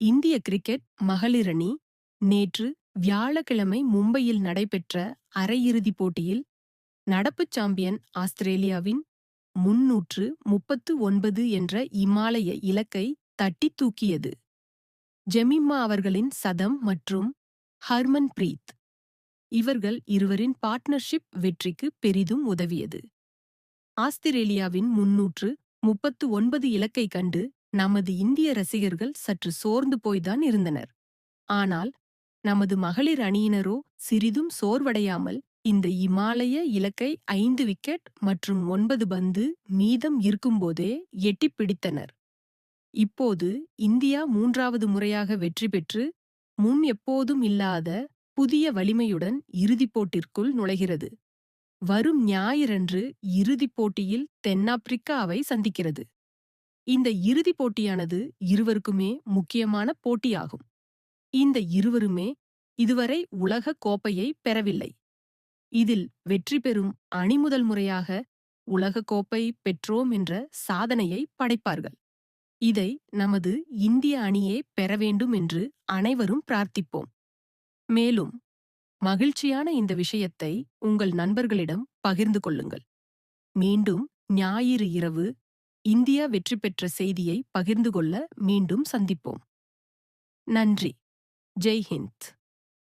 இந்திய கிரிக்கெட் மகளிர் அணி நேற்று வியாழக்கிழமை மும்பையில் நடைபெற்ற அரையிறுதிப் போட்டியில் நடப்பு சாம்பியன் ஆஸ்திரேலியாவின் முன்னூற்று முப்பத்து ஒன்பது என்ற இமாலய இலக்கை தட்டித் தூக்கியது. ஜெமிம்மா அவர்களின் சதம் மற்றும் ஹர்மன் பிரீத். இவர்கள் இருவரின் பார்ட்னர்ஷிப் வெற்றிக்கு பெரிதும் உதவியது. ஆஸ்திரேலியாவின் முன்னூற்று முப்பத்து ஒன்பது இலக்கை கண்டு நமது இந்திய ரசிகர்கள் சற்று சோர்ந்து போய்தான் இருந்தனர். ஆனால் நமது மகளிர் அணியினரோ சிறிதும் சோர்வடையாமல் இந்த இமாலய இலக்கை ஐந்து விக்கெட் மற்றும் ஒன்பது பந்து மீதம் இருக்கும்போதே எட்டிப் பிடித்தனர். இப்போது இந்தியா மூன்றாவது முறையாக வெற்றி பெற்று முன் எப்போதும் இல்லாத புதிய வலிமையுடன் இறுதிப் போட்டிற்குள் நுழைகிறது. வரும் ஞாயிறன்று இறுதிப் போட்டியில் தென்னாப்பிரிக்காவை சந்திக்கிறது. இந்த இறுதிப் போட்டியானது இருவருக்குமே முக்கியமான போட்டியாகும். இந்த இருவருமே இதுவரை உலக கோப்பையை பெறவில்லை. இதில் வெற்றி பெறும் அணி முதல் முறையாக உலக கோப்பை பெற்றோம் என்ற சாதனையை படைப்பார்கள். இதை நமது இந்திய அணியே பெற வேண்டும் என்று அனைவரும் பிரார்த்திப்போம். மேலும் மகிழ்ச்சியான இந்த விஷயத்தை உங்கள் நண்பர்களிடம் பகிர்ந்து கொள்ளுங்கள். மீண்டும் ஞாயிறு இரவு இந்தியா வெற்றி பெற்ற செய்தியை பகிர்ந்து கொள்ள மீண்டும் சந்திப்போம். நன்றி. ஜெய் ஹிந்த்.